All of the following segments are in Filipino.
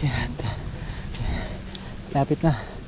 Shit. Lapit na.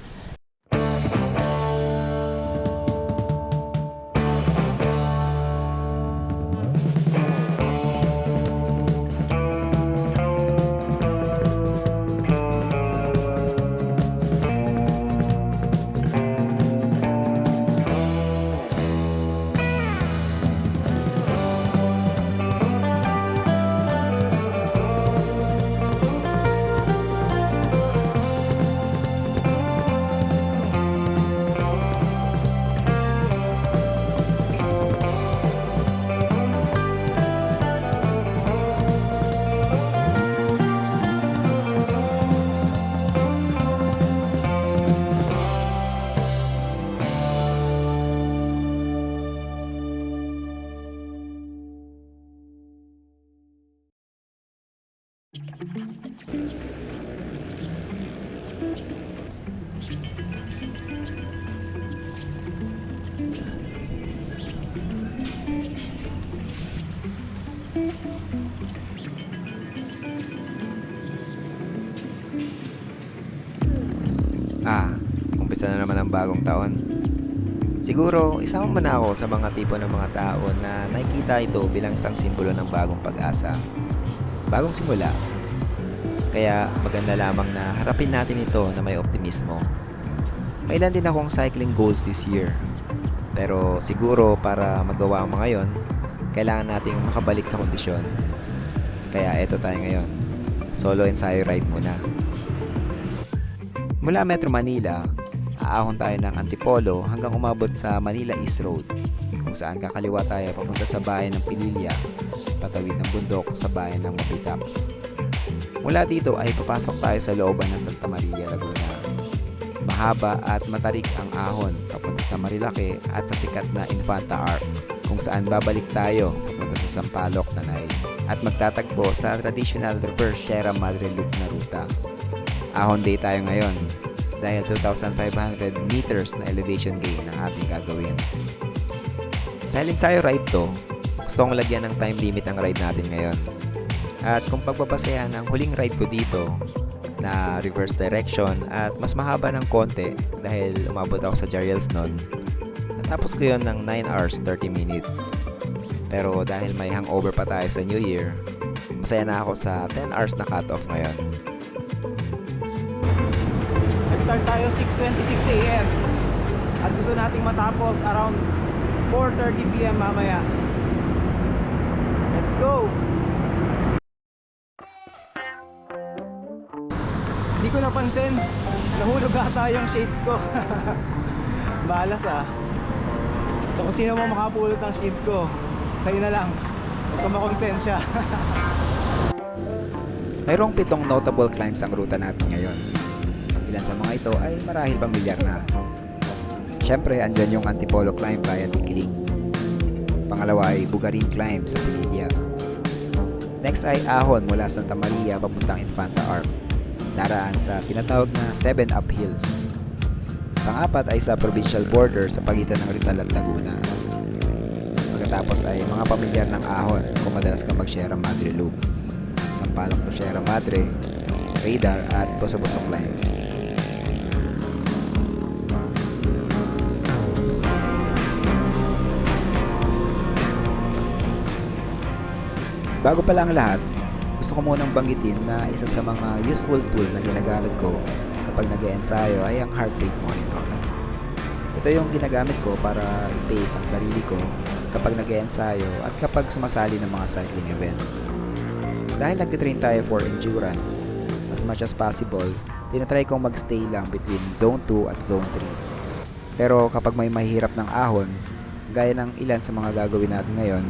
Bagong taon. Siguro, isama mo na ako sa mga tipo ng mga tao na nakikita ito bilang isang simbolo ng bagong pag-asa. Bagong simula. Kaya maganda lamang na harapin natin ito na may optimismo. May ilan din akong cycling goals this year. Pero siguro para magawa mo ngayon, kailangan nating makabalik sa kondisyon. Kaya eto tayo ngayon. Solo ensayo ride muna. Mula Metro Manila, aahon tayo ng Antipolo hanggang umabot sa Manila East Road kung saan kakaliwa tayo papunta sa bayan ng Pililya, patawid ng bundok sa bayan ng Mapitak. Mula dito ay papasok tayo sa looban ng Santa Maria, Laguna. Mahaba at matarik ang ahon papunta sa Marilake at sa sikat na Infanta Arc kung saan babalik tayo papunta sa Sampaloc, Tanay at magtatagpo sa traditional reverse Sierra Madre Loop na ruta. Ahon day tayo ngayon dahil 2,500 meters na elevation gain ang ating gagawin. Dahil ensayo ride to, gusto kong lagyan ng time limit ang ride natin ngayon. At kung pagbabasehan ang huling ride ko dito na reverse direction at mas mahaba ng konti dahil umabot ako sa Jariels noon, natapos ko yon ng 9 hours 30 minutes. Pero dahil may hangover pa tayo sa New Year, masaya na ako sa 10 hours na cut-off ngayon. Nag-start tayo 6.26 a.m. At gusto nating matapos around 4.30 p.m. mamaya. Let's go! Hindi ko napansin. Nahulog ata yung shades ko. Balas ah. So kung sino mo makapulot ng shades ko, sa'yo na lang. Huwag ka makonsensya. Mayroong pitong notable climbs ang ruta natin ngayon. Ilan sa mga ito ay marahil pamilyar na. Siyempre, andyan yung Antipolo climb via Tikiling. Pangalawa ay Bugarin climb sa Pililya. Next ay Ahon mula Santa Maria papuntang Infanta Arc. Daraan sa tinatawag na Seven Up Hills. Pangapat ay sa provincial border sa pagitan ng Rizal at Laguna. Pagkatapos ay mga pamilyar ng Ahon kung madalas ka mag-Sierra Madre Loop. Sampaloc to Sierra Madre, Radar at Bosa-Bosok Climbs. Bago pa lang lahat, gusto ko munang banggitin na isa sa mga useful tool na ginagamit ko kapag nag ensayo ay ang heart rate monitor. Ito yung ginagamit ko para i-pace ang sarili ko kapag nag ensayo at kapag sumasali ng mga cycling events. Dahil nagtitrain tayo for endurance, as much as possible, tinatry kong magstay lang between zone 2 at zone 3. Pero kapag may mahirap ng ahon, gaya ng ilan sa mga gagawin natin ngayon,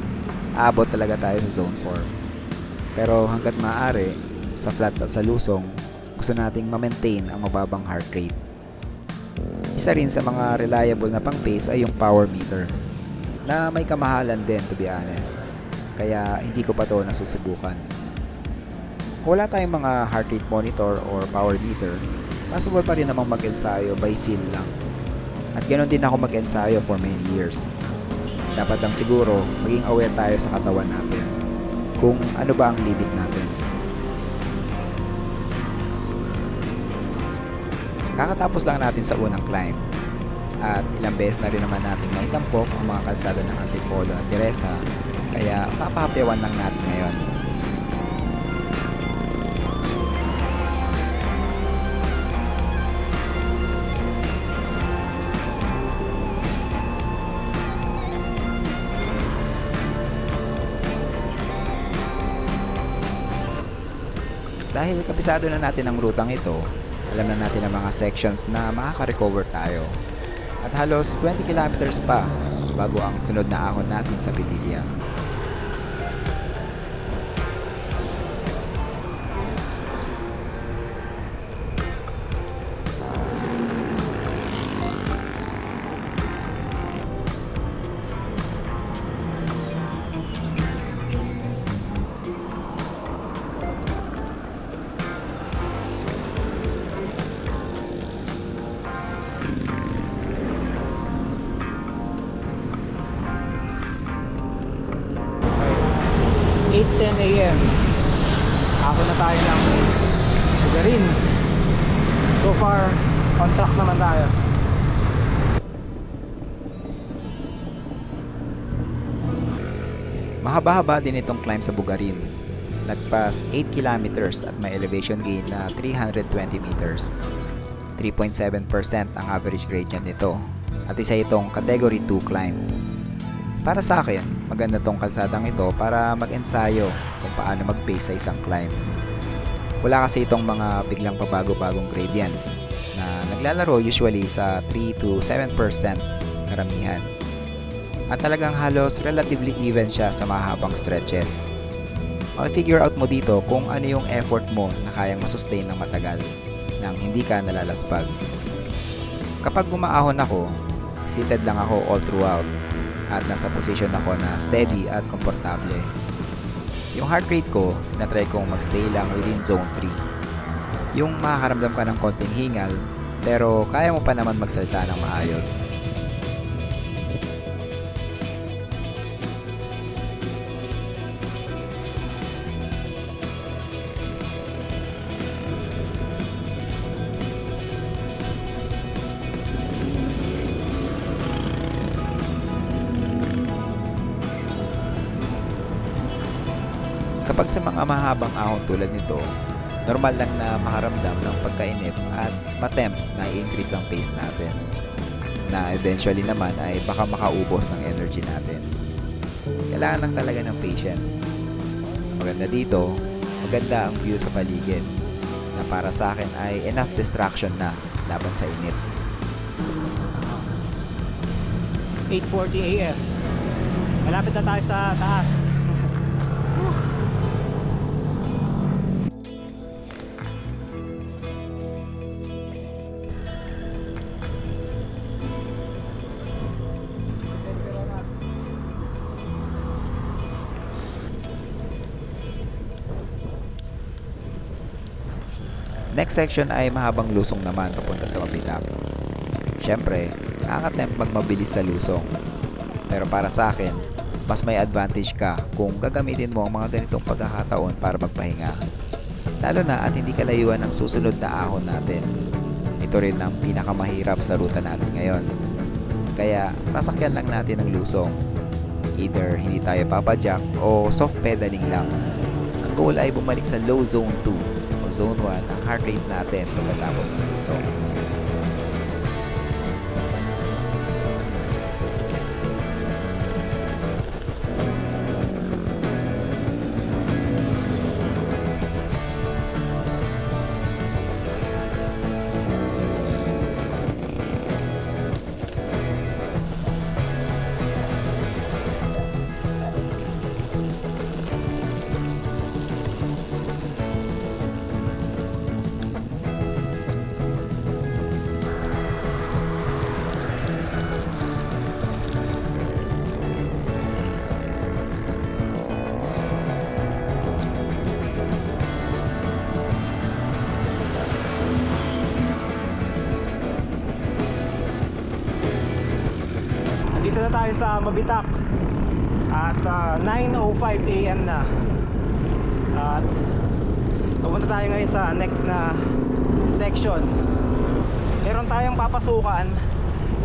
aabot talaga tayo sa zone 4. Pero hanggat maaari, sa flats at sa lusong, gusto nating ma-maintain ang mababang heart rate. Isa rin sa mga reliable na pang-pace ay yung power meter, na may kamahalan din to be honest. Kaya hindi ko pa to nasusubukan. Kung wala tayong mga heart rate monitor or power meter, possible pa rin namang mag-ensayo by feel lang. At ganoon din ako mag-ensayo for many years. Dapat lang siguro maging aware tayo sa katawan natin kung ano ba ang limit natin. Kakatapos lang natin sa unang climb. At ilang beses na rin naman natin naitampok ang mga kalsada ng Antipolo at Teresa. Kaya papahapyawan lang natin ngayon. Dahil kabisado na natin ang rutang ito, alam na natin ang mga sections na makaka-recover tayo. At halos 20 kilometers pa bago ang sunod na ahon natin sa Bililia. 10 a.m. Ako na tayo ng Sugarin. So far, on track naman tayo. Mahaba-haba din itong climb sa Bugarin. Nagpas 8 kilometers at may elevation gain na 320 meters. 3.7% ang average gradient nito at isa itong category 2 climb. Para sa akin, maganda tong kalsadang ito para mag-ensayo kung paano mag-pace sa isang climb. Wala kasi itong mga biglang pabago-bagong gradient na naglalaro usually sa 3 to 7% karamihan. At talagang halos relatively even siya sa mahabang stretches. Ma-figure out mo dito kung ano yung effort mo na kayang masustain ng matagal nang hindi ka nalalaspag. Kapag gumaahon ako, seated lang ako all throughout at nasa position ako na steady at komportable. Yung heart rate ko, na-try kong magstay lang within zone 3. Yung makakaramdam ka ng konting hingal, pero kaya mo pa naman magsalita ng maayos. Sa mga mahabang ahon tulad nito, normal lang na makaramdam ng pagkainip at matempt na i-increase ang pace natin. Na eventually naman ay baka makaubos ng energy natin. Kailangan lang talaga ng patience. Maganda dito, maganda ang view sa paligid na para sa akin ay enough distraction na laban sa init. 8.40 a.m. Malapit na tayo sa taas. Next section ay mahabang lusong naman papunta sa Mabitak. Siyempre, nakaka-tempt magmabilis sa lusong. Pero para sa akin, mas may advantage ka kung gagamitin mo ang mga ganitong pagkakataon para magpahinga. Lalo na at hindi kalayuan ang susunod na ahon natin. Ito rin ang pinakamahirap sa ruta natin ngayon. Kaya sasakyan lang natin ang lusong. Either hindi tayo papadyak o soft pedaling lang. Ang goal ay bumalik sa low zone 2 o zone 1 ang heart rate natin pagkatapos ng lusong. Na tayo sa Mabitak. At ah, 9.05 a.m. na. At pupunta tayo ngayon sa next na section. Meron tayong papasukan.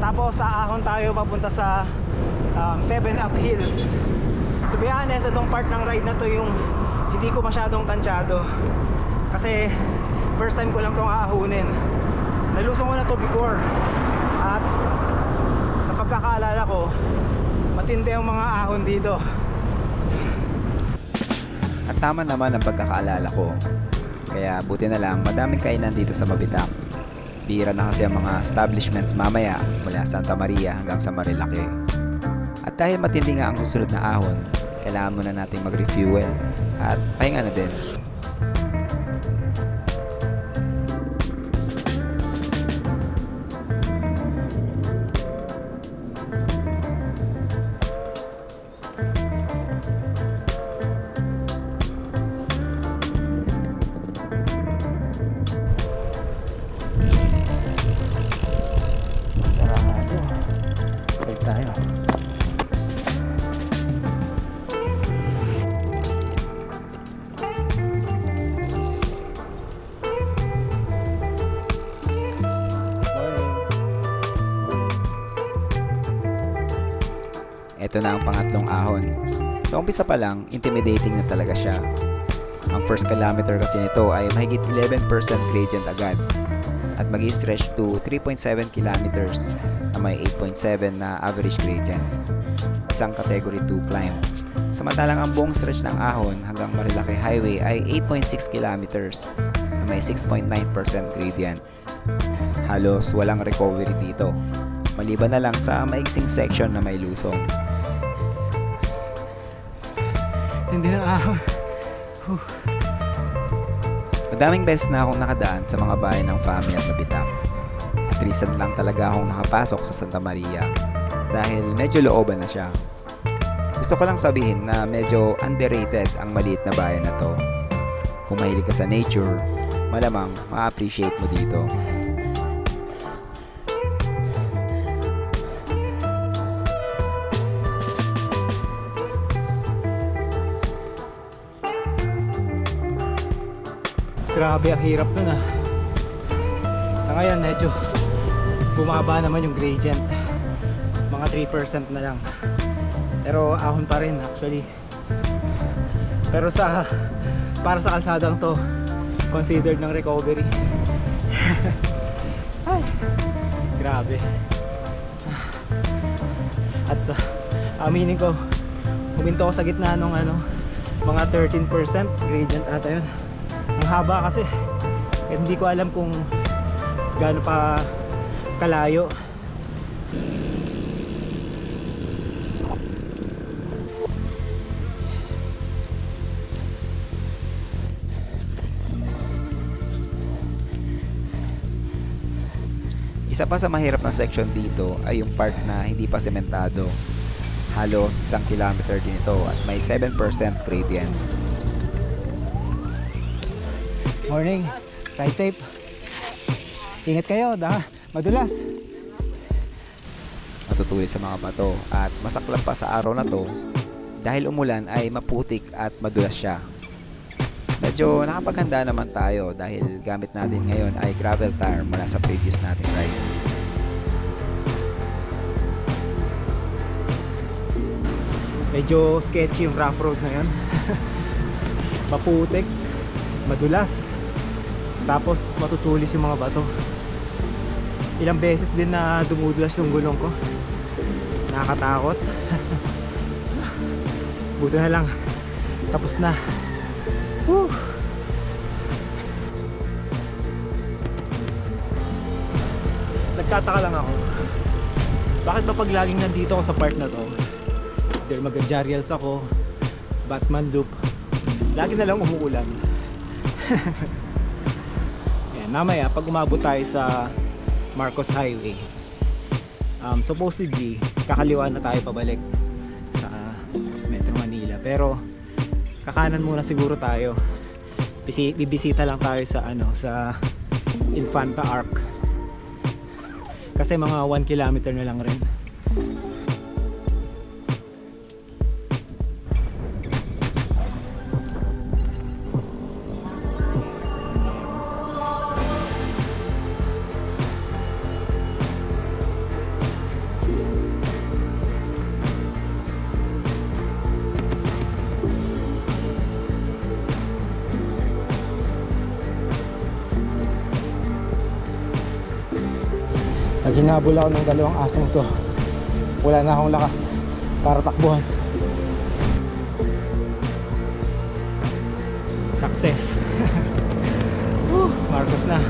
Tapos sa ahon tayo papunta sa um, Seven Up Hills. To be honest itong part ng ride na to yung hindi ko masyadong tansyado. Kasi first time ko lang tong aahunin. Nalusong ko na to before pagkakaalala ko matindi ang mga ahon dito At tama naman ang pagkakaalala ko. Kaya buti na lang madaming kainan dito sa Mabitak. Bira na kasi ang mga establishments mamaya mula Santa Maria hanggang sa Marilake. At dahil matindi nga ang susunod na ahon, kailangan muna natin mag-refuel at pahinga na din. Ito na ang pangatlong ahon. Sa umpisa pa lang, intimidating na talaga siya. Ang first kilometer kasi nito ay mahigit 11% gradient agad at mag stretch to 3.7 kilometers na may 8.7 na average gradient. Isang category 2 climb. Samantalang ang buong stretch ng ahon hanggang Marilake Highway ay 8.6 kilometers na may 6.9% gradient. Halos walang recovery dito. Maliban na lang sa maiksing section na may lusong. Hindi ng ahon Madaming beses na akong nakadaan sa mga bahay ng family at Mabitak. At recent lang talaga akong nakapasok sa Santa Maria dahil medyo looban na siya. Gusto ko lang sabihin na medyo underrated ang maliit na bayan na to. Kung mahilig ka sa nature, malamang ma-appreciate mo dito. Grabe ang hirap nun ah. Sa ngayon medyo bumaba naman yung gradient. Mga 3% na lang. Pero ahon pa rin actually. Pero sa para sa kalsadang to considered ng recovery. Ay grabe. At uh, aminin ko huminto ako sa gitna nung ano mga 13% gradient ata yun haba kasi eh, hindi ko alam kung gaano pa kalayo Isa pa sa mahirap na section dito ay yung part na hindi pa sementado. Halos isang kilometer din ito at may 7% gradient. Morning. Ride safe. Ingat kayo da. Madulas. Matutuloy sa mga bato at masaklap pa sa araw na to dahil umulan ay maputik at madulas siya. Medyo nakapaghanda naman tayo dahil gamit natin ngayon ay gravel tire mula sa previous natin ride. medyo sketchy yung rough road na yun. Maputik madulas tapos matutulis yung mga bato. Ilang beses din na dumudulas yung gulong ko. Nakakatakot. Buti na lang. Tapos na. Whew. nagtataka lang ako. Bakit ba pag laging nandito ako sa part na to dahil mag-jarials ako Batman loop lagi na lang umuulan Yan, mamaya pag umabot tayo sa Marcos Highway um, supposedly kakaliwa na tayo pabalik sa Metro Manila. Pero kakanan muna siguro tayo. Bisi, bibisita lang tayo sa ano sa Infanta Arc. Kasi mga 1 kilometer na lang rin hinabol ako ng dalawang asong to. Wala na akong lakas para takbuhan. Success. Marcos na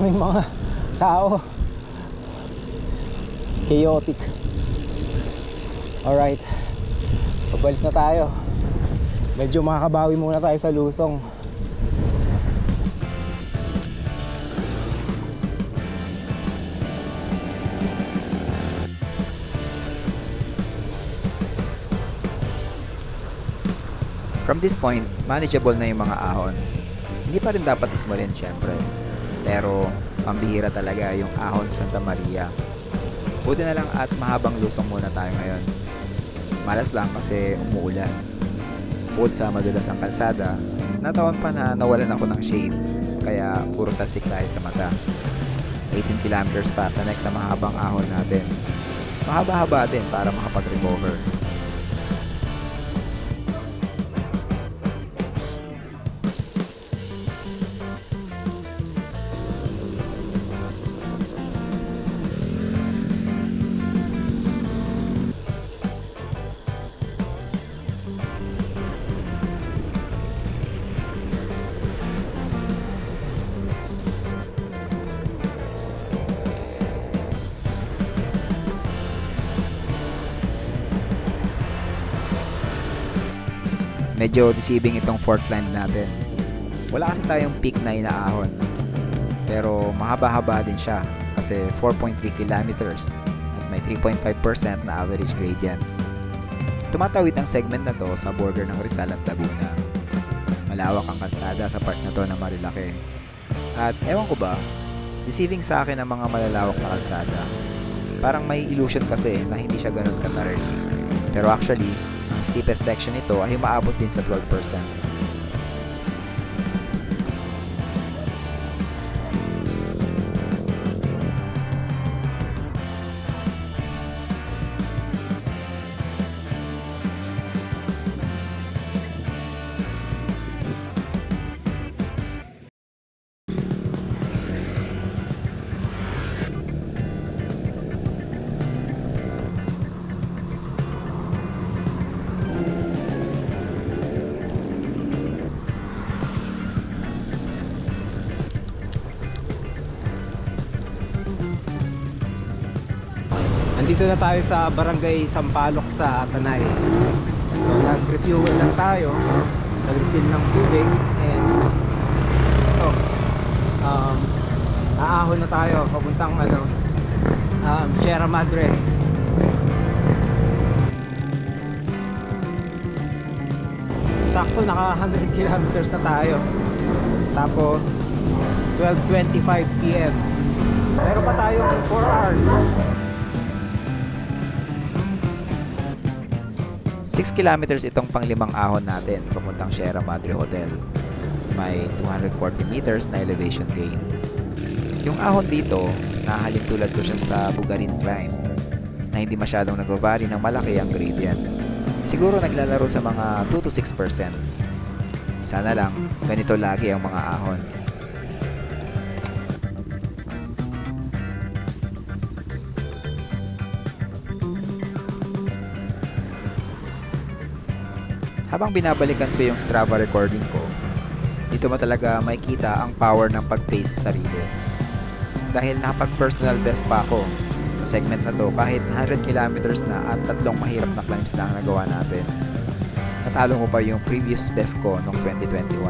daming mga tao. Chaotic. Alright. Pabalik na tayo. Medyo makakabawi muna tayo sa lusong. From this point, manageable na yung mga ahon. Hindi pa rin dapat ismulin syempre. Pero, pambihira talaga yung ahon sa Santa Maria. Buti na lang at mahabang lusong muna tayo ngayon. Malas lang kasi umuulan. Bukod sa madulas ang kalsada, nataon pa na nawalan ako ng shades, kaya puro tasik tayo sa mata. 18 kilometers pa sa next na mahabang ahon natin. Mahaba-haba din para makapag-recover. Medyo deceiving itong fourth line natin. Wala kasi tayong peak na inaahon. Pero mahaba-haba din siya kasi 4.3 kilometers at may 3.5% na average gradient. Tumatawid ang segment na to sa border ng Rizal at Laguna. Malawak ang kalsada sa part na to na Marilaki. At ewan ko ba, deceiving sa akin ang mga malalawak na kalsada. Parang may illusion kasi na hindi siya ganun katarik. Pero actually, ang steepest section nito ay umaabot din sa 12%. Nandito na tayo sa Barangay Sampaloc sa Tanay. So nag-refuel lang tayo. Nag-refill ng tubig and ito. Um, aahon na tayo papuntang ano um, Sierra Madre. Sakto naka 100 kilometers na tayo. Tapos 12.25 p.m. Meron pa tayong 4 hours. 6 kilometers itong panglimang ahon natin papuntang Sierra Madre Hotel. May 240 meters na elevation gain. Yung ahon dito, nahalin tulad ko siya sa Bugarin Climb na hindi masyadong nag-vary ng malaki ang gradient. Siguro naglalaro sa mga 2 to 6%. Sana lang, ganito lagi ang mga ahon. Habang binabalikan ko yung Strava recording ko, dito mo talaga makikita ang power ng pag-pace sa sarili. Dahil nakapag-personal best pa ako sa segment na to kahit 100 kilometers na at tatlong mahirap na climbs na ang nagawa natin. Natalo ko pa yung previous best ko noong 2021.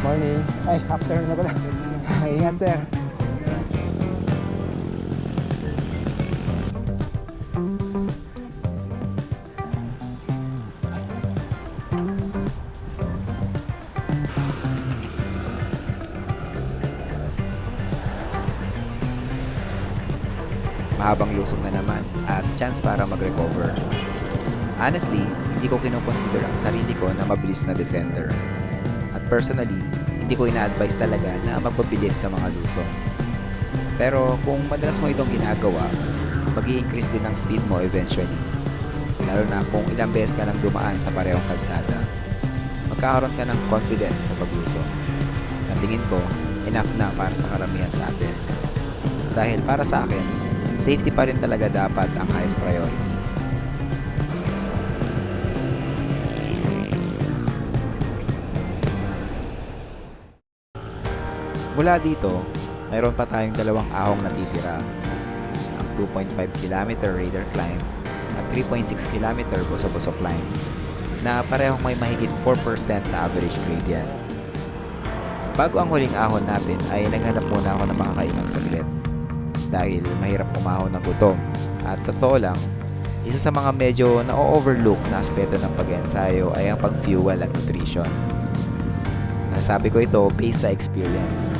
Morning. Ay, afternoon na pala. Ingat, sir. Mahabang lusong na naman at chance para mag-recover. Honestly, hindi ko kinukonsider ang sarili ko na mabilis na descender. At personally, hindi ko ina-advise talaga na magpabilis sa mga lusong. Pero kung madalas mo itong ginagawa, mag increase din ang speed mo eventually. Lalo na kung ilang beses ka nang dumaan sa parehong kalsada. Magkakaroon ka ng confidence sa paglusong. Tingin ko, enough na para sa karamihan sa atin. Dahil para sa akin, safety pa rin talaga dapat ang highest priority. Mula dito, mayroon pa tayong dalawang ahong natitira. Ang 2.5 km radar climb at 3.6 km boso-boso climb na parehong may mahigit 4% na average gradient. Bago ang huling ahon natin ay naghanap muna ako ng makakainang saglit dahil mahirap kumahon ng gutom at sa totoo lang, isa sa mga medyo na-overlook na aspeto ng pag-ensayo ay ang pag-fuel at nutrition. Nasabi ko ito based sa experience.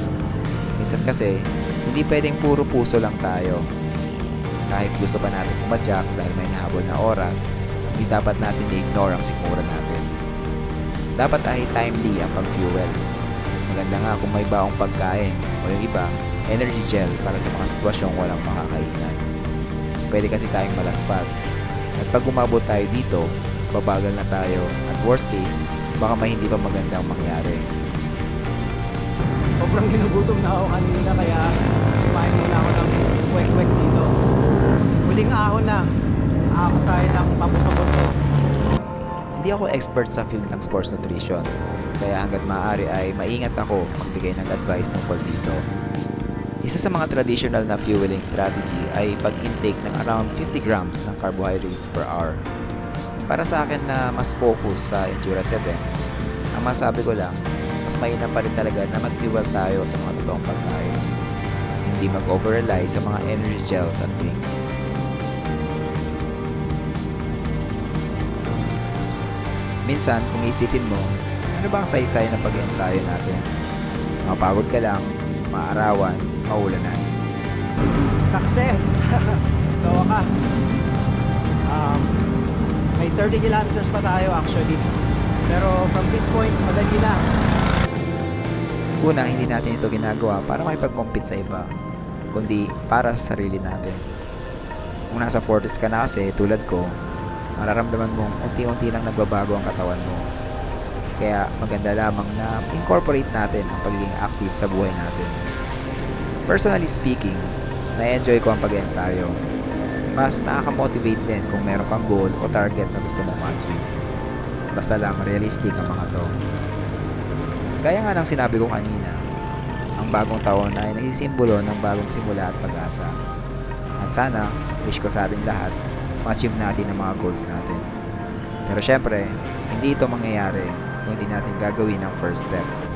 Minsan kasi, hindi pwedeng puro puso lang tayo. Kahit gusto pa natin pumadyak dahil may nahabol na oras, hindi dapat natin i-ignore ang sikmura natin. Dapat ay timely ang pag-fuel. Maganda nga kung may baong pagkain o yung iba, energy gel para sa mga sitwasyong walang makakainan. Pwede kasi tayong malaspat. At pag umabot tayo dito, babagal na tayo at worst case, baka may hindi pa magandang mangyari. Sobrang ginugutom na ako kanina kaya kumain muna ako ng kwek-kwek dito. Huling ahon na. Ahon tayo ng pabuso-buso. Hindi ako expert sa field ng sports nutrition, kaya hanggat maaari ay maingat ako magbigay ng advice tungkol dito. Isa sa mga traditional na fueling strategy ay pag-intake ng around 50 grams ng carbohydrates per hour. Para sa akin na mas focus sa endurance events, ang masabi ko lang, mas mainam pa rin talaga na mag-fuel tayo sa mga totoong pagkain at hindi mag-over-rely sa mga energy gels at drinks. Minsan, kung isipin mo, ano ba ang saysay ng pag-ensayo natin? Mapagod ka lang, maarawan, maulanan. Success! sa wakas. Um, may 30 kilometers pa tayo actually. Pero from this point, madali na. Una, hindi natin ito ginagawa para makipag-compete sa iba, kundi para sa sarili natin. Kung nasa 40s ka na kasi, tulad ko, mararamdaman mong unti-unti lang nagbabago ang katawan mo. Kaya maganda lamang na incorporate natin ang pagiging active sa buhay natin. Personally speaking, na-enjoy ko ang pag-ensayo. Mas nakaka-motivate din kung meron kang goal o target na gusto mong ma-achieve. Basta lang realistic ang mga to. Gaya nga ng sinabi ko kanina, ang bagong taon ay nagsisimbolo ng bagong simula at pag-asa. At sana, wish ko sa ating lahat, ma-achieve natin ang mga goals natin. Pero syempre, hindi ito mangyayari kung hindi natin gagawin ang first step.